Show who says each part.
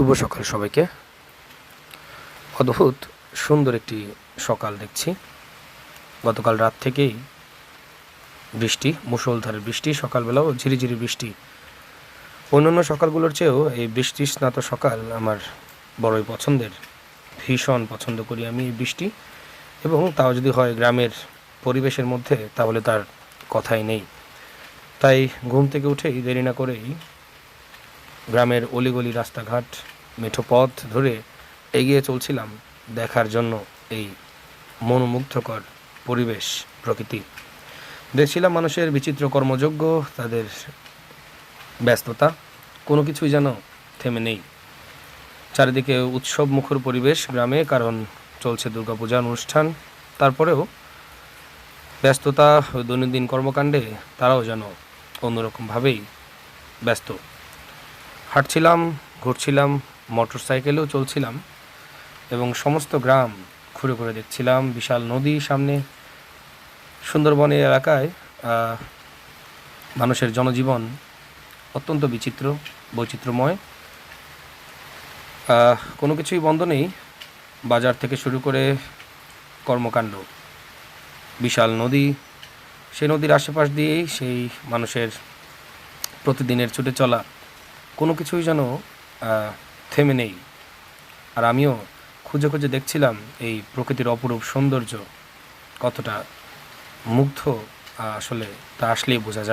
Speaker 1: শুভ সকাল সবাইকে। অদ্ভুত সুন্দর একটি সকাল দেখছি। গতকাল রাত থেকেই বৃষ্টি, মুষলধারে বৃষ্টি, সকালবেলাও ঝিরিঝিরি বৃষ্টি। অন্যান্য সকালগুলোর চেয়েও এই বৃষ্টি স্নাত সকাল আমার বড়ই পছন্দের। ভীষণ পছন্দ করি আমি এই বৃষ্টি। এবং তাও যদি হয় গ্রামের পরিবেশের মধ্যে, তাহলে তার কথাই নেই। তাই ঘুম থেকে উঠেই দেরি না করেই গ্রামের অলিগলি রাস্তাঘাট, মেঠো পথ ধরে এগিয়ে চলছিলাম দেখার জন্য এই মনোমুগ্ধকর পরিবেশ, প্রকৃতি। দেখছিলাম মানুষের বিচিত্র কর্মযোগ্য তাদের ব্যস্ততা, কোনো কিছুই যেন থেমে নেই। চারিদিকে উৎসব মুখর পরিবেশ গ্রামে, কারণ চলছে দুর্গাপূজার অনুষ্ঠান। তারপরেও ব্যস্ততা, দৈনন্দিন কর্মকাণ্ডে তারাও যেন অন্যরকমভাবেই ব্যস্ত। হাঁটছিলাম, ঘুরছিলাম মোটর সাইকেলেও চলছিলাম এবং সমস্ত গ্রাম ঘুরে ঘুরে দেখছিলাম। বিশাল নদী সামনে সুন্দরবনের এলাকায় মানুষের জনজীবন অত্যন্ত বিচিত্র, বৈচিত্র্যময়। কোনো কিছুই বন্ধ নেই। বাজার থেকে শুরু করে কর্মকাণ্ড। বিশাল নদী, সেই নদীর আশেপাশ দিয়েই সেই মানুষের প্রতিদিনের ছুটে চলা। কোনো কিছুই যেন থেমে নেই। আর আমিও খুঁজে খুঁজে দেখছিলাম এই প্রকৃতির অপরূপ সৌন্দর্য, কতটা মুগ্ধ আসলে তা আসলেই বোঝা যায়।